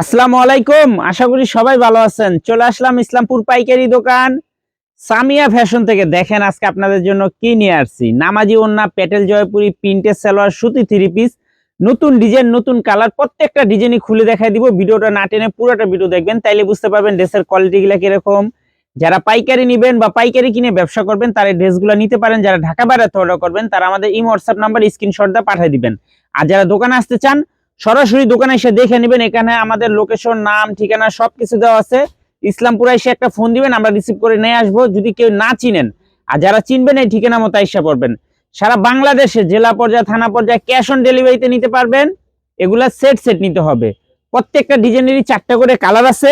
আসসালামু আলাইকুম, আশা করি সবাই ভালো আছেন। চলে আসলাম ইসলামপুর পাইকারি দোকান। সামিয়া ফ্যাশন থেকে দেখেন আজকে আপনাদের জন্য কি নিয়ে আসছি। নামাজি ওন্না পেটেল জয়পুরি, প্রিন্টের সালোয়ার, সুতি থ্রি পিস। নতুন ডিজাইন, নতুন কালার, প্রত্যেকটা ডিজাইনই খুলে দেখাই দিব। ভিডিওটা না টেনে পুরোটা ভিডিও দেখবেন, তাইলে বুঝতে পারবেন ড্রেসের কোয়ালিটি গুলা কীরকম। যারা পাইকারি নেবেন বা পাইকারি কিনে ব্যবসা করবেন, তারা ড্রেসগুলো নিতে পারেন। যারা ঢাকা বাইরে অর্ডার করবেন, তারা আমাদের ইম হোয়াটসঅ্যাপ নাম্বার স্ক্রিনশট দিয়ে পাঠিয়ে দিবেন। আর যারা দোকানে আসতে চান সরাসরি দোকানে এসে দেখে নেবেন, এখানে আমাদের লোকেশন নাম, ঠিকানা, সবকিছু দেওয়া আছে। ইসলামপুরে এসে একটা ফোন দিবেন, আমরা রিসিভ করে নিয়ে আসব। যদি কেউ না চিনেন, আর যারা চিনবেন, এই ঠিকানা মতো এসে পড়বেন। সারা বাংলাদেশে, জেলা পর্যায়ে, থানা পর্যায়ে ক্যাশ অন ডেলিভারিতে নিতে পারবেন। এগুলা সেট সেট নিতে হবে। প্রত্যেকটা ডিজাইনেরই চারটা করে কালার আছে।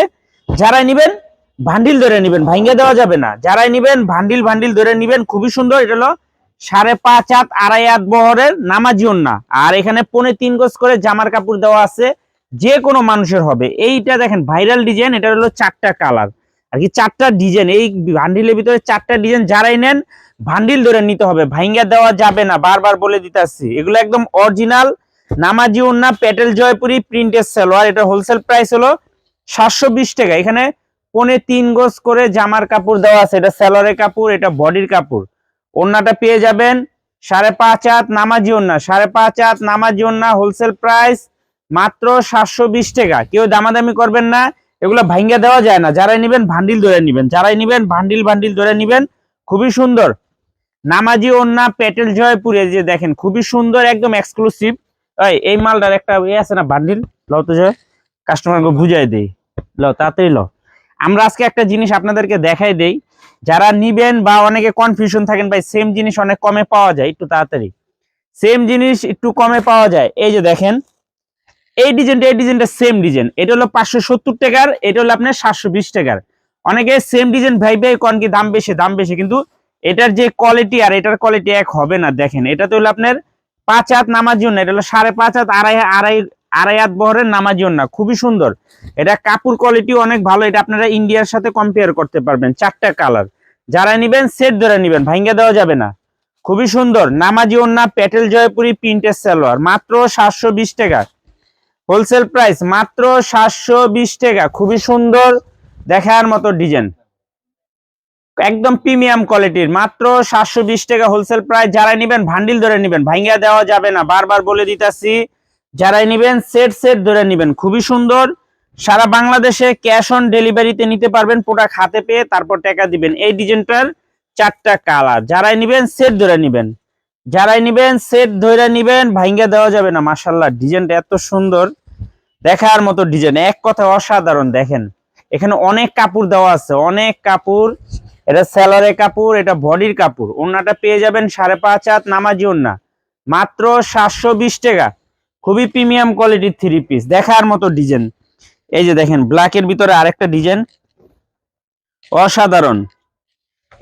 যারাই নিবেন ভান্ডিল ধরে নিবেন। ভাঙ্গে দেওয়া যাবে না। যারাই নিবেন ভান্ডিল ভান্ডিল ধরে নিবেন। খুবই সুন্দর, এটা হলো সাড়ে পাঁচ হাত, আড়াই হাত বহরের নামাজি না আর এখানে পনে তিন গজ করে জামার কাপড় দেওয়া আছে, যে কোনো মানুষের হবে। এইটা দেখেন, ভাইরাল ডিজাইন এটা হলো চারটা কালার। আর কি চারটা ডিজাইন, এই ভান্ডিলের ভিতরে চারটা ডিজাইন যারাই নেন, ভান্ডিল ধরে নিতে হবে। ভাইঙ্গা দেওয়া যাবে না, বারবার বলে দিতে আসছি এগুলো একদম অরিজিনাল নামাজি উন্না প্যাটেল জয়পুরি প্রিন্টের সালোয়ার। এটা হোলসেল প্রাইস হলো সাতশো বিশ টাকা। এখানে পনে তিন গজ করে জামার কাপড় দেওয়া আছে। এটা সালোয়ারের কাপড়, এটা বডির কাপড়। ওন্নাটা পেয়ে যাবেন। সাড়ে পাঁচ হাত নামাজি ওন্না সাড়ে পাঁচ হাত নামাজি ওন্না হোলসেল প্রাইস মাত্র সাতশো বিশ টাকা। কেউ দামাদামি করবেন না। এগুলো ভাঙ্গা দেওয়া যায় না। যারাই নিবেন, ভান্ডিল ধরে নিবেন। যারাই নিবেন, ভান্ডিল ভান্ডিল ধরে নিবেন। খুবই সুন্দর। নামাজি ওন্না পেটেল জয়পুরে যে দেখেন, খুবই সুন্দর, একদম এক্সক্লুসিভ এই মালটার একটা ইয়ে আছে না বান্ডিল লও তো জয়। কাস্টমারকে বুঝাই দেই। লও, তাড়াতাড়ি লও। আমরা আজকে একটা জিনিস আপনাদেরকে দেখাই দেই। যারা নিবেন বা অনেকে কনফিউশন থাকেন, ভাই সেম জিনিস অনেক কমে পাওয়া যায়, একটু তাড়াতাড়ি। সেম জিনিস একটু কমে পাওয়া যায়। এই যে দেখেন, এই ডিজাইনটা এই ডিজাইনটা সেম ডিজাইন এটা হলো পাঁচশো সত্তর টাকার, এটা হলো আপনার সাতশো বিশ টাকার। অনেকে সেম ডিজাইন ভাই ভাই কন কি দাম বেশি দাম বেশি, কিন্তু এটার যে কোয়ালিটি আর এটার কোয়ালিটি এক হবে না। দেখেন, এটা তো হলো আপনার পাঁচ হাত নামার জন্য, এটা হলো সাড়ে পাঁচ হাত, আড়াই আড়াই আড়াই হাত বহরের নামার জন্য খুবই সুন্দর। এটা কাপড় কোয়ালিটি অনেক ভালো, এটা আপনারা ইন্ডিয়ার সাথে কম্পেয়ার করতে পারবেন, চারটা কালার যারা নিবেন সেট ধরে নিবেন, ভাঙ্গা দেওয়া যাবে না। খুবই সুন্দর, নামাজি ওন্না প্যাটেল জয়পুরি, প্রিন্টের সালোয়ার, মাত্র সাতশো বিশ টাকা। হোলসেল প্রাইস মাত্র সাতশো বিশ টাকা, খুবই সুন্দর, দেখার মতো ডিজাইন একদম প্রিমিয়াম কোয়ালিটির মাত্র সাতশো বিশ টাকা হোলসেল প্রাইস যারা নিবেন ভান্ডিল ধরে নিবেন, ভাঙ্গা দেওয়া যাবে না। বারবার বলে দিতেছি যারাই নিবেন সেট সেট ধরে নিবেন। খুবই সুন্দর। সারা বাংলাদেশে ক্যাশ অন ডেলিভারিতে নিতে পারবেন প্রোডাক্ট হাতে পেয়ে তারপর টাকা দিবেন। এই ডিজাইনটার চারটা কালার যারাই নিবেন সেট ধরে নিবেন। যারাই নিবেন সেট ধরে নিবেন ভাঙ্গা দেওয়া যাবে না মাসাল্লাহ ডিজাইনটা এত সুন্দর। দেখার মতো ডিজাইন। এক কথা অসাধারণ, দেখেন। এখানে অনেক কাপড় দেওয়া আছে, অনেক কাপড়। এটা স্যালারের কাপড়, এটা বডির কাপড়। ওন্নাটা পেয়ে যাবেন সাড়ে পাঁচ হাত, নামাজি ওন্না মাত্র সাতশো বিশ টাকা। খুবই প্রিমিয়াম কোয়ালিটির থ্রি পিস, দেখার মতো ডিজাইন। এই যে দেখেন ব্ল্যাকের ভিতরে আরেকটা ডিজাইন। অসাধারণ।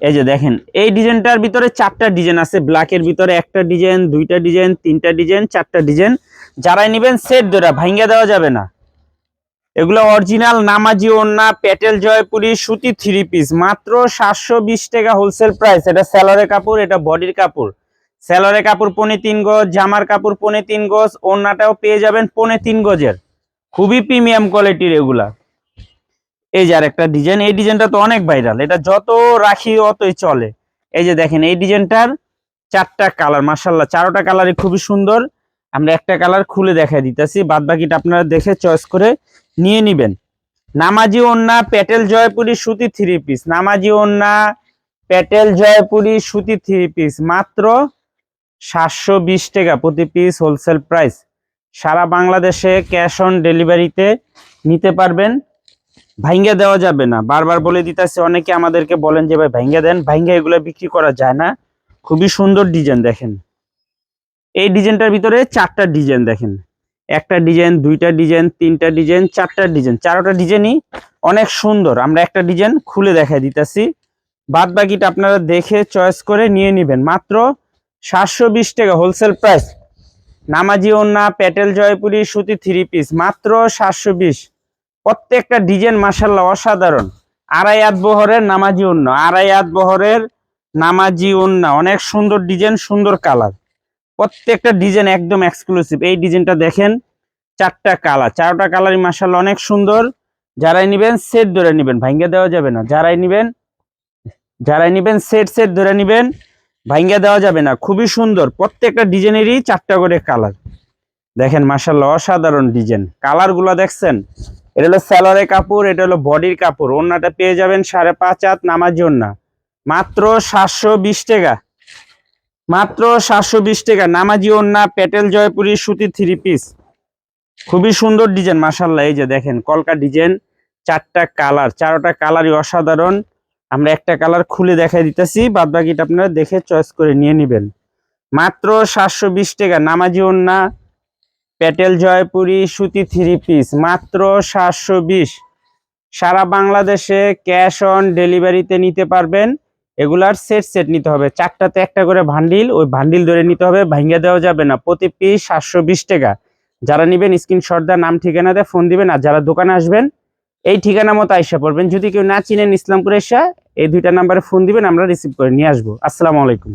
এই যে দেখেন, এই ডিজাইনটার ভিতরে চারটা ডিজাইন আছে। ব্ল্যাকের ভিতরে একটা ডিজাইন, দুইটা ডিজাইন, তিনটা ডিজাইন, চারটা ডিজাইন। যারাই নেবেন সেট ধরে ভাঙ্গা দেওয়া যাবে না। এগুলো অরিজিনাল নামাজি ওন্না প্যাটেল জয়পুরি, সুতি থ্রি পিস। মাত্র সাতশো বিশ টাকা হোলসেল প্রাইস এটা স্যালোরের কাপড়, এটা বডির কাপড়। স্যালোরের কাপড় পনে তিন গজ, জামার কাপড় পনে তিন গজ ওন্নাটাও পেয়ে যাবেন পনে তিন গজের। খুবই প্রিমিয়াম কোয়ালিটির এগুলা। এই যে আর একটা ডিজাইন এই ডিজাইনটা তো অনেক ভাইরাল এটা যত রাখি অতই চলে। এই যে দেখেন, এই ডিজাইনটার চারটা কালার মার্শাল্লাহ চারোটা কালারই খুবই সুন্দর। আমরা একটা কালার খুলে দেখাই দিতেছি। বাদ বাকিটা আপনারা দেখে চয়েস করে নিয়ে নিবেন। নামাজি ওন্না প্যাটেল জয়পুরি সুতি থ্রি পিস নামাজি ওন্না প্যাটেল জয়পুরি সুতি থ্রি পিস মাত্র সাতশো বিশ টাকা প্রতি পিস হোলসেল প্রাইস সারা বাংলাদেশে ক্যাশ অন ডেলিভারিতে নিতে পারবেন। ভাঙ্গা দেওয়া যাবে না। বারবার বলে দিতেছে, অনেকে আমাদেরকে বলেন যে, ভাই, ভাইঙ্গা দেন। ভাইঙ্গা এগুলো বিক্রি করা যায় না। খুবই সুন্দর ডিজাইন দেখেন। এই ডিজাইনটার ভিতরে চারটা ডিজাইন দেখেন। একটা ডিজাইন, দুইটা ডিজাইন, তিনটা ডিজাইন, চারটা ডিজাইন। চারোটা ডিজাইনই অনেক সুন্দর। আমরা একটা ডিজাইন খুলে দেখাই দিতেছি। বাদ বাকিটা আপনারা দেখে চয়েস করে নিয়ে নেবেন। মাত্র সাতশো বিশ টাকা হোলসেল প্রাইস নামাজি ওন্না প্যাটেল জয়পুরি, সুতি থ্রি পিস মাত্র সাতশো বিশ। প্রত্যেকটা ডিজাইন মাসাল্লাহ অসাধারণ। আড়াই আট বহরের নামাজি ওন্না আড়াই আট বহরের নামাজি ওন্না অনেক সুন্দর ডিজাইন সুন্দর কালার প্রত্যেকটা ডিজাইন একদম এক্সক্লুসিভ এই ডিজাইনটা দেখেন, চারটা কালার চারটা কালারই মাসাল অনেক সুন্দর। যারাই নিবেন সেট ধরে নিবেন। ভাঙ্গে দেওয়া যাবে না। যারাই নিবেন যারাই নিবেন সেট সেট ধরে নিবেন। ভাঙ্গে দেওয়া যাবে না, খুবই সুন্দর। প্রত্যেকটা ডিজাইনেরই চারটা করে কালার। দেখেন মাসাল্লাহ অসাধারণ ডিজাইন। কালারগুলো দেখছেন? এটা হলো স্যালোয়ারের কাপড়, এটা হলো বডির কাপড়। ওড়নাটা পেয়ে যাবেন সাড়ে পাঁচ হাত নামাজি ওড়না। মাত্র সাতশো বিশ টাকা। মাত্র সাতশো বিশ টাকা। নামাজি ওড়না পেটেল জয়পুরি, সুতি থ্রি পিস। খুবই সুন্দর ডিজাইন মাসাল্লাহ এই যে দেখেন, কলকা ডিজাইন, চারটা কালার। চারোটা কালারই অসাধারণ। আমরা একটা কালার খুলে দেখাই দিতেছি বাদ বাকিটা আপনারা দেখে চয়েস করে নিয়ে নেবেন। মাত্র সাতশো বিশ টাকা, নামাজি ওড়না, প্যাটেল জয়পুরি, সুতি থ্রি পিস মাত্র সাতশো বিশ। সারা বাংলাদেশে ক্যাশ অন ডেলিভারিতে নিতে পারবেন, এগুলার সেট সেট নিতে হবে। চারটাতে একটা করে ভান্ডিল ওই ভান্ডিল ধরে নিতে হবে, ভাঙ্গা দেওয়া যাবে না। প্রতি পিস সাতশো বিশ টাকা। যারা নেবেন স্ক্রিনশট দেওয়া নাম ঠিকানা দিয়ে ফোন দিবেন, আর যারা দোকানে আসবেন এই ঠিকানা মতো আইসা পড়বেন। যদি কেউ না চিনেন ইসলামপুর এসা, এই দুইটা নাম্বারে ফোন দিবেন, আমরা রিসিভ করে নিয়ে আসব। আসসালামু আলাইকুম।